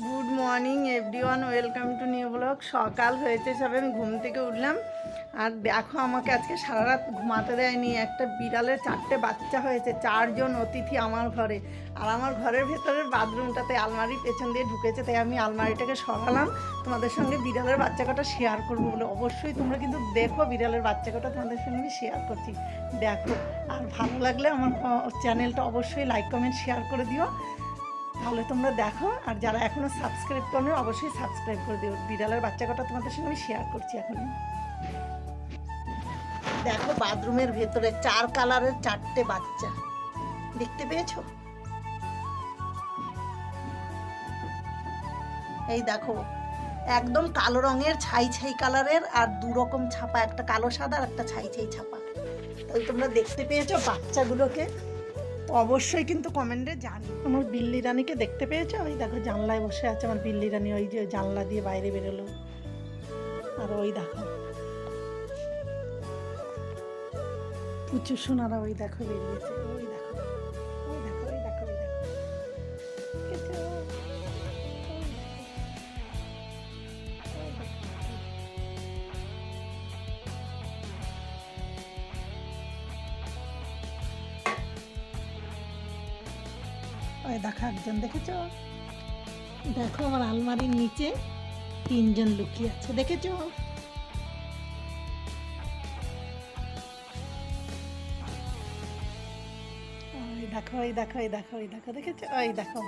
Good morning everyone welcome to new blog সকাল হয়েছে, সবে আমি ঘুম থেকে উঠলাম। আর দেখো, আমাকে আজকে সারা রাত ঘুমাতে দেয়নি। একটা বিড়ালের চারটে বাচ্চা হয়েছে, চারজন অতিথি আমার ঘরে। আর আমার ঘরের ভেতরের বাথরুমটাতে আলমারি পেছন দিয়ে ঢুকেছে, তাই আমি আলমারিটাকে সরালাম। তোমাদের সঙ্গে বিড়ালের বাচ্চা কটা শেয়ার করব বলে। অবশ্যই তোমরা কিন্তু দেখো বিড়ালের বাচ্চা কটা তোমাদের সঙ্গে আমি শেয়ার করছি। দেখো, আর ভালো লাগলে আমার চ্যানেলটা অবশ্যই লাইক কমেন্ট শেয়ার করে দিও। তাহলে তোমরা দেখো, আর যারা এখনও সাবস্ক্রাইব করো অবশ্যই সাবস্ক্রাইব করে দিও। বিড়ালের বাচ্চা কটা তোমাদের সঙ্গে আমি শেয়ার করছি এখন দেখো বাথরুমের ভেতরে চার কালারের চারটে বাচ্চা। দেখতে পেয়েছ? এই দেখো, একদম কালো রঙের ছাই ছাই কালারের আর দু রকম ছাপা, একটা কালো সাদা আর একটা ছাই ছাই ছাপা। তাহলে তোমরা দেখতে পেয়েছ বাচ্চাগুলোকে? অবশ্যই কিন্তু কমেন্টে জানি। আমার বিল্লি রানীকে দেখতে পেয়েছ? ওই দেখো জানলায় বসে আছে আমার বিল্লি রানী, ওই যে জানলা দিয়ে বাইরে বেরোলো। আর ওই দেখো। প্রচুর সোনারা ওই দেখো বেরিয়েছে, ওই দেখো। ওই দেখো একজন দেখেছ? দেখো আমার আলমারির নিচে তিনজন লুকিয়ে আছে, দেখেছ? দেখো, ওই দেখো ওই দেখো ওই দেখো, দেখেছ? ওই দেখো।